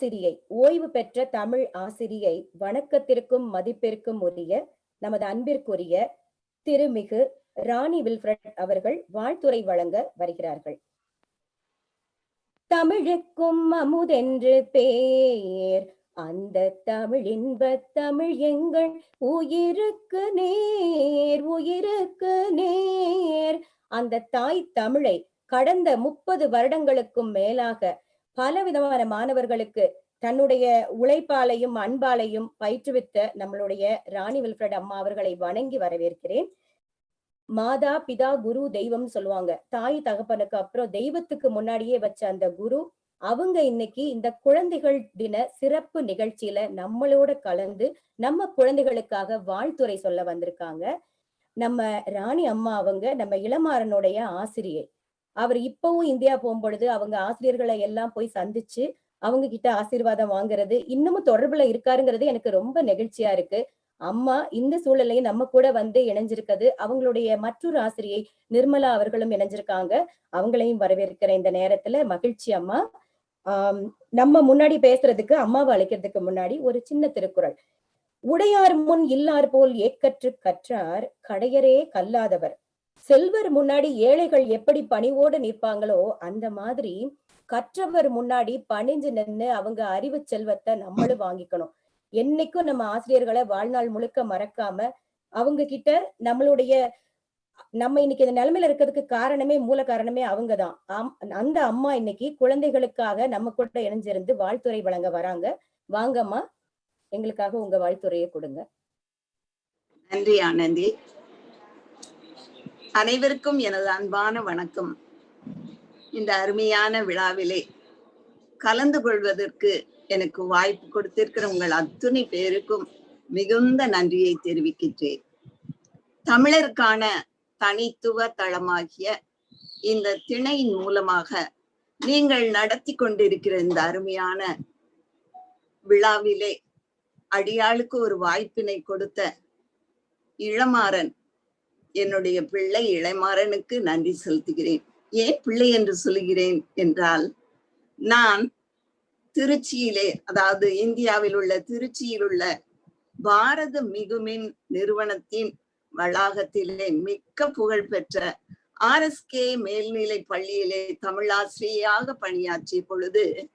ஆசிரியை ஓய்வு பெற்ற தமிழ் ஆசிரியை வணக்கத்திற்கும் மதிப்பிற்கும் உரிய நமது அன்பிற்குரிய திருமிகு ராணி வில்ஃபிரட் அவர்கள் வாழ்த்துறை வழங்க வருகிறார்கள். தமிழுக்கும் அமுதென்று பேர் அந்த தமிழ் இன்பத் தமிழ் எங்கள் உயிருக்கு நேர் உயிருக்கு நேர். அந்த தாய் தமிழை கடந்த முப்பது வருடங்களுக்கும் மேலாக பலவிதமான மாணவர்களுக்கு தன்னுடைய உழைப்பாலையும் அன்பாலையும் பயிற்றுவித்த நம்மளுடைய ராணி வில்ஃபிரட் அம்மா அவர்களை வணங்கி வரவேற்கிறேன். மாதா பிதா குரு தெய்வம் சொல்லுவாங்க. தாய் தகப்பனுக்கு அப்புறம் தெய்வத்துக்கு முன்னாடியே வச்ச அந்த குரு அவங்க இன்னைக்கு இந்த குழந்தைகள் தின சிறப்பு நிகழ்ச்சியில நம்மளோட கலந்து நம்ம குழந்தைகளுக்காக வாழ்த்துரை சொல்ல வந்திருக்காங்க. நம்ம ராணி அம்மா அவங்க நம்ம இளமாறனுடைய ஆசிரியை. அவர் இப்பவும் இந்தியா போகும்பொழுது அவங்க ஆசிரியர்களை எல்லாம் போய் சந்திச்சு அவங்க கிட்ட ஆசீர்வாதம் வாங்குறது இன்னமும் தொடர்புல இருக்காருங்கிறது எனக்கு ரொம்ப நெகிழ்ச்சியா இருக்கு. அம்மா இந்த சூழலையும் நம்ம கூட வந்து இணைஞ்சிருக்கிறது அவங்களுடைய மற்றொரு ஆசிரியை நிர்மலா அவர்களும் இணைஞ்சிருக்காங்க. அவங்களையும் வரவேற்கிற இந்த நேரத்துல. மகிழ்ச்சி அம்மா. ஆஹ் நம்ம முன்னாடி பேசுறதுக்கு அம்மாவை அழைக்கிறதுக்கு முன்னாடி ஒரு சின்ன திருக்குறள். உடையார் முன் இல்லார் போல் ஏக்கற்று கற்றார் கடையரே கல்லாதவர். செல்வர் முன்னாடி ஏழைகள் எப்படி பணிவோடு நிற்பாங்களோ அந்த மாதிரி கற்றவர் முன்னாடி பணிஞ்சு நின்னு அவங்க அறிவு செல்வத்தை நம்மளும் வாங்கிக்கணும். என்னைக்கும் நம்ம ஆசிரியர்களை வாழ்நாள் முழுக்க மறக்காம அவங்க கிட்ட நம்மளுடைய நம்ம இன்னைக்கு இந்த நிலைமையில இருக்கிறதுக்கு காரணமே மூல காரணமே அவங்கதான் அந்த அம்மா இன்னைக்கு குழந்தைகளுக்காக நம்ம கூட இணைஞ்சிருந்து வாழ்த்துறை வழங்க வராங்க. வாங்கம்மா எங்களுக்காக உங்க வாழ்த்துறையை கொடுங்க. நன்றி ஆனந்தி. அனைவருக்கும் எனது அன்பான வணக்கம். இந்த அருமையான விழாவிலே கலந்து கொள்வதற்கு எனக்கு வாய்ப்பு கொடுத்திருக்கிற உங்கள் அத்துணை பேருக்கும் மிகுந்த நன்றியை தெரிவிக்கின்றேன். தமிழருக்கான தனித்துவ தளமாகிய இந்த திணையின் மூலமாக நீங்கள் நடத்தி கொண்டிருக்கிற இந்த அருமையான விழாவிலே அடியாளுக்கு ஒரு வாய்ப்பினை கொடுத்த இளமாறன் என்னுடைய பிள்ளை இளைமாறனுக்கு நன்றி செலுத்துகிறேன். ஏன் பிள்ளை என்று சொல்லுகிறேன் என்றால் நான் திருச்சியிலே அதாவது இந்தியாவில் உள்ள திருச்சியில் உள்ள பாரத மிகுமின் நிறுவனத்தின் வளாகத்திலே மிக்க புகழ் பெற்ற ஆர் எஸ் கே மேல்நிலை பள்ளியிலே தமிழாசிரியாக பணியாற்றிய பொழுது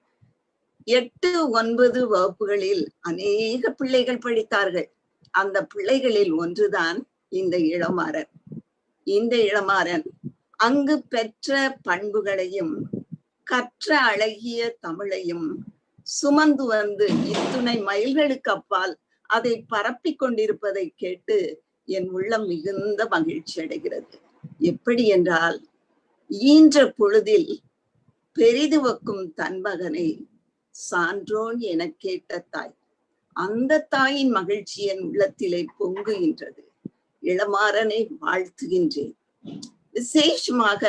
எட்டு ஒன்பது வகுப்புகளில் அநேக பிள்ளைகள் படித்தார்கள். அந்த பிள்ளைகளில் ஒன்றுதான் இந்த இளமாறன். இந்த இளமாறன் அங்கு பெற்ற பண்புகளையும் கற்ற அழகிய தமிழையும் சுமந்து வந்து இத்துணை மைல்களுக்கு அப்பால் அதை பரப்பி கொண்டிருப்பதை கேட்டு என் உள்ளம் மிகுந்த மகிழ்ச்சி அடைகிறது. எப்படி என்றால் ஈன்ற பொழுதில் பெரிதுவக்கும் தன் மகனை சான்றோன் என கேட்ட தாய் அந்த தாயின் மகிழ்ச்சி என் உள்ளத்திலே பொங்குகின்றது. இளமாறனை வாழ்த்துகின்றேன். விசேஷமாக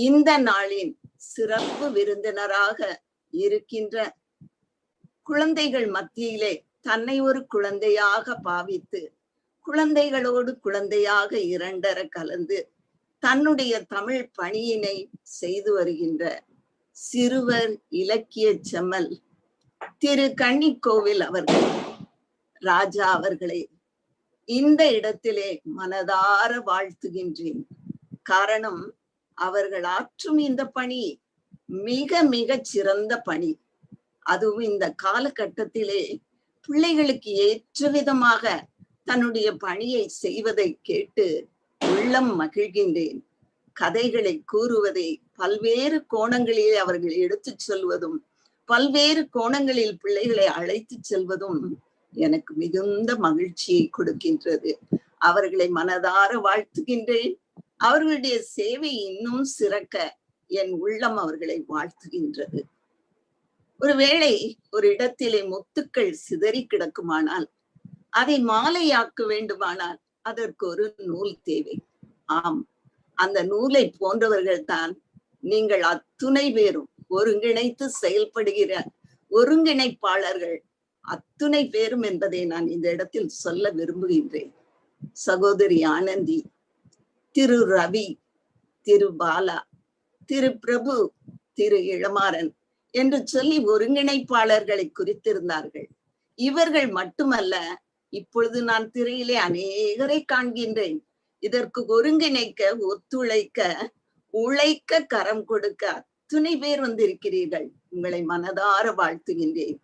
இந்த நாளின் சிறப்பு விருந்தினராக இருக்கின்ற குழந்தைகள் மத்தியிலே தன்னை ஒரு குழந்தையாக பாவித்து குழந்தைகளோடு குழந்தையாக இரண்டர கலந்து தன்னுடைய தமிழ் பணியினை செய்து வருகின்ற சிறுவர் இலக்கிய செம்மல் திரு கன்னிக்கோவில் அவர்கள் ராஜா அவர்களை இந்த இடத்திலே மனதார வாழ்த்துகின்றேன். காரணம் அவர்கள் ஆற்றும் இந்த பணி மிக மிக சிறந்த பணி. அதுவும் இந்த காலகட்டத்திலே பிள்ளைகளுக்கு ஏற்ற விதமாக தன்னுடைய பணியை செய்வதை கேட்டு உள்ளம் மகிழ்கின்றேன். கதைகளை கூறுவதை பல்வேறு கோணங்களில் அவர்கள் எடுத்துச் சொல்வதும் பல்வேறு கோணங்களில் பிள்ளைகளை அழைத்துச் செல்வதும் எனக்கு மிகுந்த மகிழ்ச்சியை கொடுக்கின்றது. அவர்களை மனதார வாழ்த்துகின்றேன். அவர்களுடைய சேவை இன்னும் சிறக்க என் உள்ளம் அவர்களை வாழ்த்துகின்றது. ஒருவேளை ஒரு இடத்திலே முத்துக்கள் சிதறி கிடக்குமானால் அதை மாலையாக்க வேண்டுமானால் அதற்கு ஒரு நூல் தேவை. ஆம் அந்த நூலை போன்றவர்கள் தான் நீங்கள் அத்துணை பேரும் ஒருங்கிணைத்து செயல்படுகிற ஒருங்கிணைப்பாளர்கள் அத்துணை பேரும் என்பதை நான் இந்த இடத்தில் சொல்ல விரும்புகின்றேன். சகோதரி ஆனந்தி திரு ரவி திரு பாலா திரு பிரபு திரு இளமாறன் என்று சொல்லி ஒருங்கிணைப்பாளர்களை குறித்திருந்தார்கள். இவர்கள் மட்டுமல்ல இப்பொழுது நான் திரையிலே அநேகரை காண்கின்றேன். இதற்கு ஒருங்கிணைக்க ஒத்துழைக்க உழைக்க கரம் கொடுக்க அத்துணை பேர் வந்திருக்கிறீர்கள். உங்களை மனதார வாழ்த்துகின்றேன்.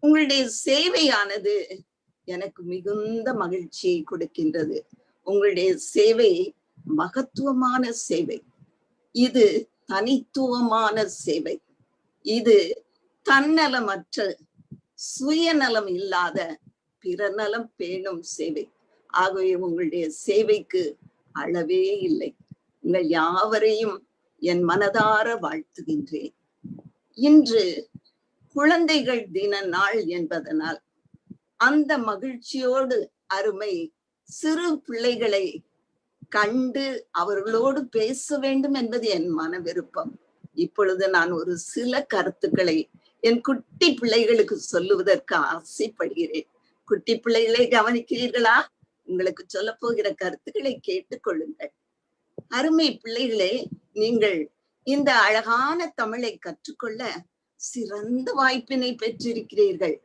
உங்களுடைய சேவையானது எனக்கு மிகுந்த மகிழ்ச்சியை கொடுக்கின்றது. உங்களுடைய சேவை மகத்துவமான சேவை. இது தனித்துவமான சேவை. இது தன்னலமற்ற சுயநலம் இல்லாத பிறநலம் பேணும் சேவை. ஆகவே உங்களுடைய சேவைக்கு அளவே இல்லை. உங்கள் யாவரையும் என் மனதார வாழ்த்துகின்றேன். இன்று குழந்தைகள் தின நாள் என்பதனால் அந்த மகிழ்ச்சியோடு அருமை சிறு பிள்ளைகளை கண்டு அவர்களோடு பேச வேண்டும் என்பது என் மன விருப்பம் இப்பொழுது நான் ஒரு சில கருத்துக்களை என் குட்டி பிள்ளைகளுக்கு சொல்லுவதற்கு ஆசைப்படுகிறேன். குட்டி பிள்ளைகளை கவனிக்கிறீர்களா? உங்களுக்கு சொல்ல போகிற கருத்துக்களை கேட்டுக்கொள்ளுங்கள். அருமை பிள்ளைகளே நீங்கள் இந்த அழகான தமிழை கற்றுக்கொள்ள சிறந்த வாய்ப்பினை பெற்றிருக்கிறீர்கள்.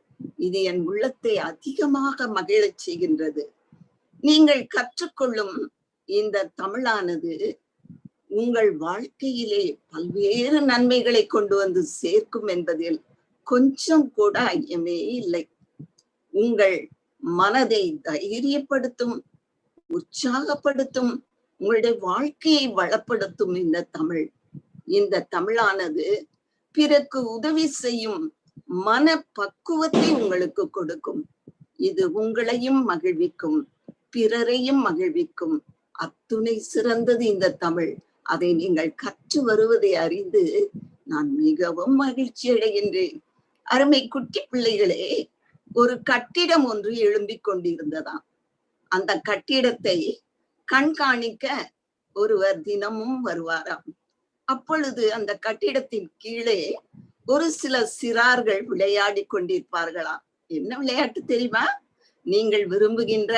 இது என் உள்ளத்தை அதிகமாக மகிழச் செய்கின்றது. நீங்கள் கற்றுக்கொள்ளும் இந்த தமிழானது உங்கள் வாழ்க்கையிலே பல்வேறு நன்மைகளை கொண்டு வந்து சேர்க்கும் என்பதில் கொஞ்சம் கூட ஐயமே இல்லை. உங்கள் மனதை தைரியப்படுத்தும் உற்சாகப்படுத்தும் உங்களுடைய வாழ்க்கையை வளப்படுத்தும் இந்த தமிழ். இந்த தமிழானது பிறக்கு உதவி செய்யும் மன பக்குவத்தை உங்களுக்கு கொடுக்கும். இது உங்களையும் மகிழ்விக்கும் பிறரையும் மகிழ்விக்கும். அத்துணை சிறந்தது இந்த தமிழ். அதை நீங்கள் கற்று வருவதை அறிந்து நான் மிகவும் மகிழ்ச்சி அடைகின்றேன். அருமை குட்டி பிள்ளைகளே ஒரு கட்டிடம் ஒன்று எழும்பிக் கொண்டிருந்ததாம். அந்த கட்டிடத்தை கண்காணிக்க ஒருவர் தினமும் வருவாராம். அப்பொழுது அந்த கட்டிடத்தின் கீழே ஒரு சில சிறார்கள் விளையாடி கொண்டிருப்பார்களாம். என்ன விளையாட்டு தெரியுமா? நீங்கள் விரும்புகின்ற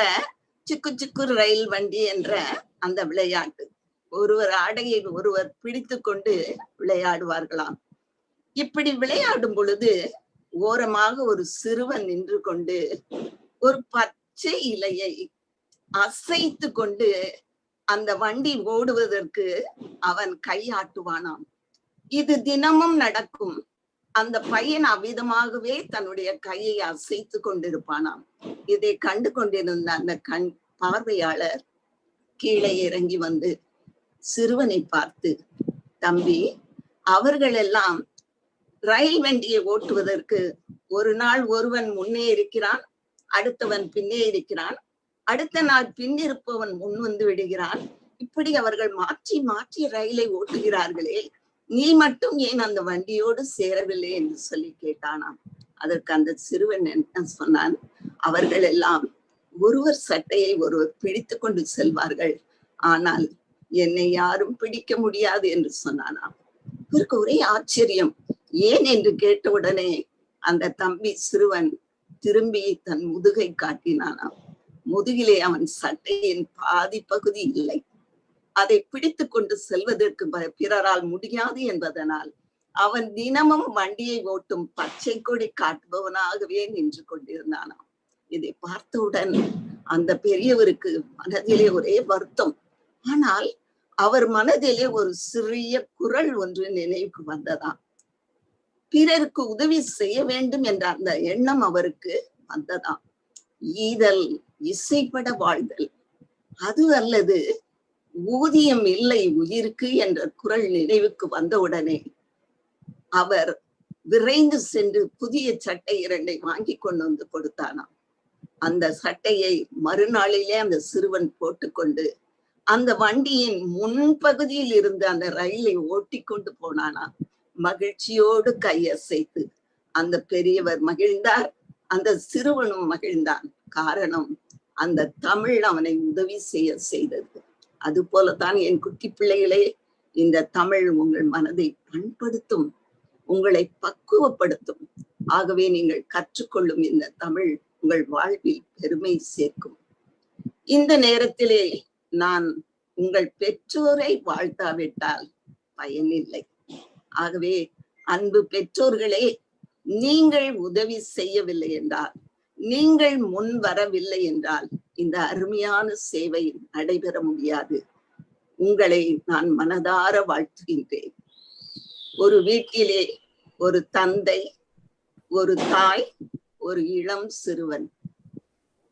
சிக்கு சிக்கு ரயில் வண்டி என்ற அந்த விளையாட்டு. ஒருவர் ஆடையை ஒருவர் பிடித்து கொண்டு விளையாடுவார்களாம். இப்படி விளையாடும் பொழுது ஓரமாக ஒரு சிறுவன் நின்று கொண்டு ஒரு பச்சை இலையை அசைத்து கொண்டு அந்த வண்டி ஓடுவதற்கு அவன் கையாட்டுவானாம். இது தினமும் நடக்கும். அந்த பையன் அவ்விதமாகவே தன்னுடைய கையை அசைத்து கொண்டிருப்பானாம். இதை கண்டு கொண்டிருந்த அந்த கண் பார்வையாளர் கீழே இறங்கி வந்து சிறுவனை பார்த்து தம்பி அவர்கள் எல்லாம் ரயில் வண்டியை ஓட்டுவதற்கு ஒரு நாள் ஒருவன் முன்னே இருக்கிறான் அடுத்தவன் பின்னே இருக்கிறான். அடுத்த நாள் பின்னிருப்பவன் முன் வந்து விடுகிறான் இப்படி அவர்கள் மாற்றி மாற்றி ரயிலை ஓட்டுகிறார்களே. நீ மட்டும் ஏன் அந்த வண்டியோடு சேரவில்லை என்று சொல்லி கேட்டானாம். அதற்கு அந்த சிறுவன் என்ன சொன்னான்? அவர்கள் எல்லாம் ஒருவர் சட்டையை ஒருவர் பிடித்து கொண்டு செல்வார்கள். ஆனால் என்னை யாரும் பிடிக்க முடியாது என்று சொன்னானாம். இவருக்கு ஒரே ஆச்சரியம். ஏன் என்று கேட்டவுடனே அந்த தம்பி சிறுவன் திரும்பி தன் முதுகை காட்டினானாம். முதுகிலே அவன் சட்டையின் பாதி பகுதி இல்லை. அதை பிடித்து கொண்டு செல்வதற்கு ப- பிறரால் முடியாது என்பதனால் அவன் தினமும் வண்டியை ஓட்டும் பச்சை கொடி காட்டுபவனாகவே நின்று கொண்டிருந்தானாம். இதை பார்த்தவுடன் அந்த பெரியவருக்கு மனதிலே ஒரே வருத்தம். ஆனால் அவர் மனதிலே ஒரு சிறிய குரல் ஒன்று நினைவுக்கு வந்ததாம். பிறருக்கு உதவி செய்ய வேண்டும் என்ற அந்த எண்ணம் அவருக்கு வந்ததாம். ஈதல் இசைப்பட வாழ்தல். அது அல்லது ஊதியம் இல்லை உயிருக்கு என்ற குரல் நினைவுக்கு வந்தவுடனே அவர் விரைந்து சென்று புதிய சட்டை இரண்டை வாங்கி கொண்டு வந்து கொடுத்தானாம். அந்த சட்டையை மறுநாளிலே அந்த சிறுவன் போட்டுக்கொண்டு அந்த வண்டியின் முன்பகுதியில் இருந்து அந்த ரயிலை ஓட்டி கொண்டு போனானா மகிழ்ச்சியோடு கையசைத்து அந்த பெரியவர் மகிழ்ந்தார் அந்த சிறுவனும் மகிழ்ந்தான். காரணம் அந்த தமிழ் அவனை உதவி செய்ய செய்தது. அது போலதான் என் குட்டி பிள்ளைகளே இந்த தமிழ் உங்கள் மனதை பண்படுத்தும் உங்களை பக்குவப்படுத்தும். ஆகவே நீங்கள் கற்றுக்கொள்ளும் இந்த தமிழ் உங்கள் வாழ்வில் பெருமை சேர்க்கும். இந்த நேரத்திலே நான் உங்கள் பெற்றோரை வாழ்த்தாவிட்டால் பயனில்லை. ஆகவே அன்பு பெற்றோர்களே நீங்கள் உதவி செய்யவில்லை என்றால் நீங்கள் முன் வரவில்லை என்றால் இந்த அருமையான சேவை நடைபெற முடியாது. உங்களை நான் மனதார வாழ்த்துகின்றேன். ஒரு வீட்டிலே ஒரு தந்தை ஒரு தாய் ஒரு இளம் சிறுவன்.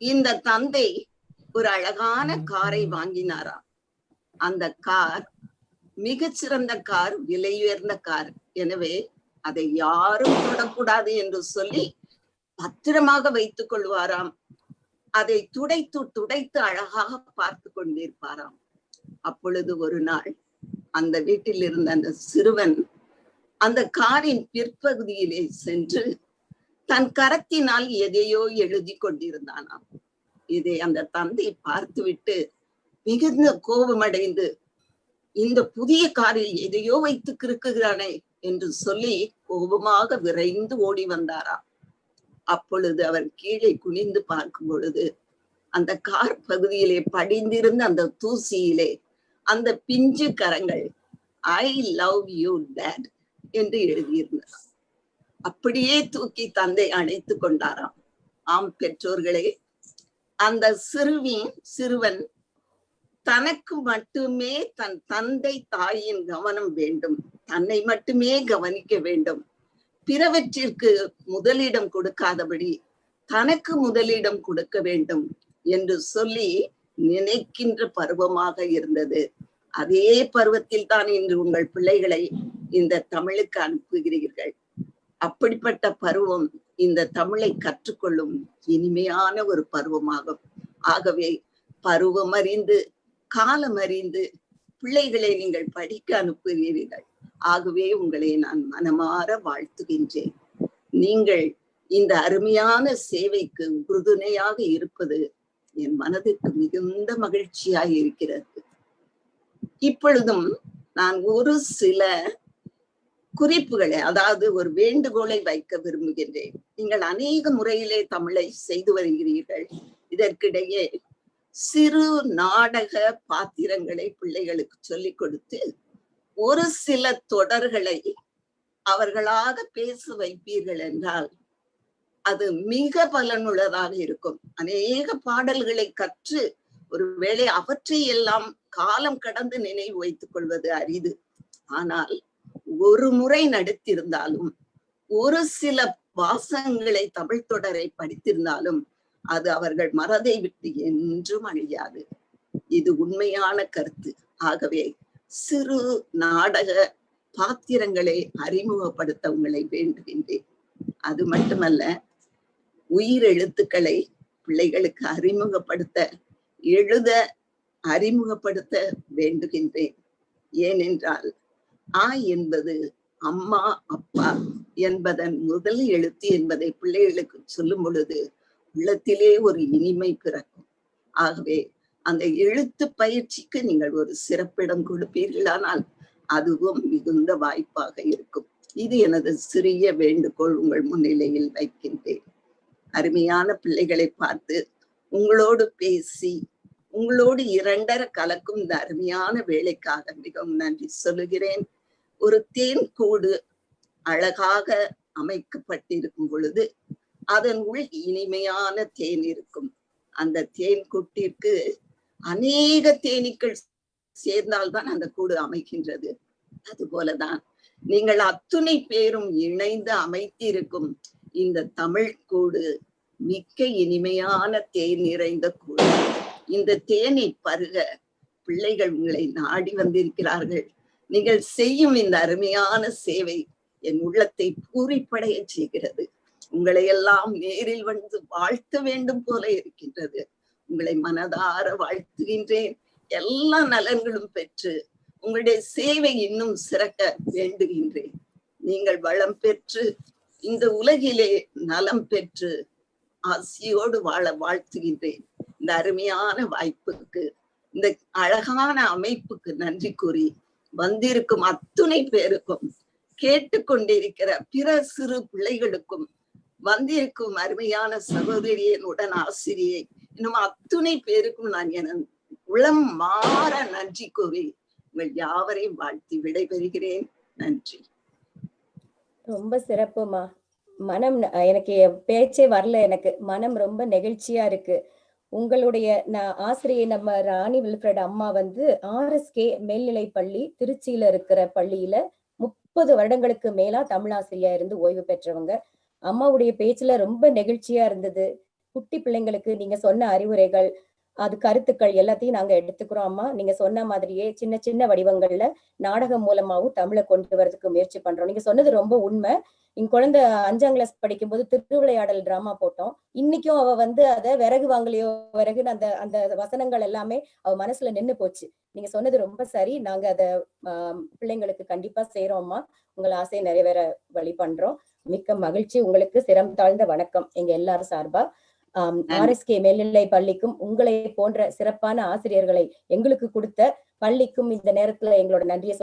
இந்த தந்தை ஒரு அழகான காரை வாங்கினாராம் அந்த கார் மிகச்சிறந்த கார் விலை உயர்ந்த கார். எனவே அதை யாரும் தொடக்கூடாது என்று சொல்லி பத்திரமாக வைத்துக் கொள்வாராம். அதை துடைத்து துடைத்து அழகாக பார்த்து கொண்டிருப்பாராம். அப்பொழுது ஒரு நாள் அந்த வீட்டில் இருந்த அந்த சிறுவன் அந்த காரின் பிற்பகுதியிலே சென்று தன் கரத்தினால் எதையோ எழுதி கொண்டிருந்தானாம். இதை அந்த தந்தை பார்த்துவிட்டு மிகுந்த கோபமடைந்து இந்த புதிய காரில் எதையோ வைத்து கிறுக்குகிறானே என்று சொல்லி கோபமாக விரைந்து ஓடி வந்தாராம். அப்பொழுது அவர் கீழே குனிந்து பார்க்கும் பொழுது அந்த கார் பகுதியிலே படிந்திருந்த அந்த தூசியிலே அந்த பிஞ்சு கரங்கள் ஐ லவ் யூ டேட் என்று எழுதியிருந்தார் அப்படியே தூக்கி தந்தை அணைத்து கொண்டாராம். ஆம் பெற்றோர்களே அந்த சிறுவின் சிறுவன் தனக்கு மட்டுமே தன் தந்தை தாயின் கவனம் வேண்டும். தன்னை மட்டுமே கவனிக்க வேண்டும். பிறவற்றிற்கு முதலிடம் கொடுக்காதபடி தனக்கு முதலிடம் கொடுக்க வேண்டும் என்று சொல்லி நினைக்கின்ற பருவமாக இருந்தது. அதே பருவத்தில் தான் இன்று உங்கள் பிள்ளைகளை இந்த தமிழுக்கு அனுப்புகிறீர்கள். அப்படிப்பட்ட பருவம் இந்த தமிழை கற்றுக்கொள்ளும் இனிமையான ஒரு பருவமாகும். ஆகவே பருவம் அறிந்து காலம் அறிந்து பிள்ளைகளை நீங்கள் படிக்க அனுப்புகிறீர்கள். ஆகவே உங்களை நான் மனமாற வாழ்த்துகின்றேன். நீங்கள் இந்த அருமையான சேவைக்கு உறுதுணையாக இருப்பது என் மனதிற்கு மிகுந்த மகிழ்ச்சியாக இருக்கிறது. இப்பொழுதும் நான் ஒரு சில குறிப்புகளை அதாவது ஒரு வேண்டுகோளை வைக்க விரும்புகின்றேன். நீங்கள் அநேக முறையிலே தமிழை செய்து வருகிறீர்கள். இதற்கிடையே சிறு நாடக பாத்திரங்களை பிள்ளைகளுக்கு சொல்லிக் கொடுத்து ஒரு சில தொடர்களை அவர்களாக பேச வைப்பீர்கள் என்றால் அது மிக பலனுள்ளதாக இருக்கும். அநேக பாடல்களை கற்று ஒருவேளை அவற்றை எல்லாம் காலம் கடந்து நினைவு வைத்துக் கொள்வது அரிது. ஆனால் ஒரு முறை நடித்திருந்தாலும் ஒரு சில வாசங்களை தமிழ் தொடரை படித்திருந்தாலும் அது அவர்கள் மறதை விட்டு என்றும் அழியாது. இது உண்மையான கருத்து. ஆகவே சிறு நாடக பாத்திரங்களை அறிமுகப்படுத்த உங்களை வேண்டுகின்றேன். அது மட்டுமல்ல உயிர் எழுத்துக்களை பிள்ளைகளுக்கு அறிமுகப்படுத்த எழுத அறிமுகப்படுத்த வேண்டுகின்றேன். ஏனென்றால் ஆ என்பது அம்மா அப்பா என்பதன் முதல் எழுத்து என்பதை பிள்ளைகளுக்கு சொல்லும் பொழுது உள்ளத்திலே ஒரு இனிமை பிறக்கும். ஆகவே அந்த எழுத்து பயிற்சிக்கு நீங்கள் ஒரு சிறப்பிடம் கொடுப்பீர்களானால் அதுவும் மிகுந்த வாய்ப்பாக இருக்கும். இது எனது சிறிய வேண்டுகோள் உங்கள் முன்னிலையில் வைக்கின்றேன். அருமையான பிள்ளைகளை பார்த்து உங்களோடு பேசி உங்களோடு இரண்டர கலக்கும் இந்த அருமையான வேலைக்காக மிகவும் நன்றி சொல்லுகிறேன். ஒரு தேன் கூடு அழகாக அமைக்கப்பட்டிருக்கும் பொழுது அதன் உள் இனிமையான தேன் இருக்கும். அந்த தேன் கூட்டிற்கு அநேக தேனீக்கள் சேர்ந்தால்தான் அந்த கூடு அமைக்கின்றது அது போலதான் நீங்கள் அத்துணை பேரும் இணைந்து அமைத்திருக்கும் இந்த தமிழ் கூடு மிக்க இனிமையான தேன் நிறைந்த கூடு. இந்த தேனை பருக பிள்ளைகள் உங்களை நாடி வந்திருக்கிறார்கள். நீங்கள் செய்யும் இந்த அருமையான சேவை என் உள்ளத்தை பூரிப்படைய செய்கிறது. உங்களை எல்லாம் நேரில் வந்து வாழ்த்த வேண்டும் போல இருக்கின்றது. உங்களை மனதார வாழ்த்துகின்றேன். எல்லா நலன்களும் பெற்று உங்களுடைய சேவை இன்னும் சிறக்க வேண்டுகின்றேன். நீங்கள் வளம் பெற்று இந்த உலகிலே நலம் பெற்று ஆசியோடு வாழ வாழ்த்துகின்றேன். இந்த அருமையான வாய்ப்புக்கு இந்த அழகான அமைப்புக்கு நன்றி கூறி வந்திருக்கும் அத்துணை பேருக்கும் கேட்டுக்கொண்டிருக்கிற பிற சிறு பிள்ளைகளுக்கும் வந்திருக்கும் அருமையான சகோதரியன் உடன் ஆசிரியை. இன்னும் அத்துணை பேருக்கும் நான் என உளம் மாற நன்றி கூறி உங்கள் யாவரையும் வாழ்த்தி விடைபெறுகிறேன். நன்றி. ரொம்ப சிறப்புமா. மனம் எனக்கு என் பேச்சே வரல. எனக்கு மனம் ரொம்ப நெகிழ்ச்சியா இருக்கு. உங்களுடைய நான் ஆசிரியை நம்ம ராணி வில்ஃபிரட் அம்மா வந்து ஆர்எஸ்கே மேல்நிலை பள்ளி திருச்சியில இருக்கிற பள்ளியில முப்பது வருடங்களுக்கு மேலா தமிழ் ஆசிரியா இருந்து ஓய்வு பெற்றவங்க. அம்மாவுடைய பேச்சுல ரொம்ப நெகிழ்ச்சியா இருந்தது. குட்டி பிள்ளைங்களுக்கு நீங்க சொன்ன அறிவுரைகள் அது கருத்துக்கள் எல்லாத்தையும் நாங்க எடுத்துக்கிறோம் அம்மா. நீங்க சொன்ன மாதிரியே சின்ன சின்ன வடிவங்கள்ல நாடகம் மூலமாவும் தமிழை கொண்டு வரதுக்கு முயற்சி பண்றோம். நீங்க சொன்னது ரொம்ப உண்மை. என் குழந்தை அஞ்சாம் கிளாஸ் படிக்கும்போது திருவிளையாடல் டிராமா போட்டோம். இன்னைக்கும் அவ வந்து அதை விறகு வாங்கலையோ விறகுன்னு அந்த அந்த வசனங்கள் எல்லாமே அவ மனசுல நின்னு போச்சு. நீங்க சொன்னது ரொம்ப சரி. நாங்க அதை பிள்ளைங்களுக்கு கண்டிப்பா செய்யறோம்மா உங்கள் ஆசையை நிறைவேற வழி பண்றோம். மிக்க மகிழ்ச்சி உங்களுக்கு சிரம் தாழ்ந்த வணக்கம் எங்க எல்லாரும் சார்பா. ஆர்எஸ்கே மேல்நிலை பள்ளிக்கும் உங்களை போன்ற சிறப்பான ஆசிரியர்களை எங்களுக்கு கொடுத்த பள்ளிக்கும் இந்த நேரத்துல எங்களோட நன்றியை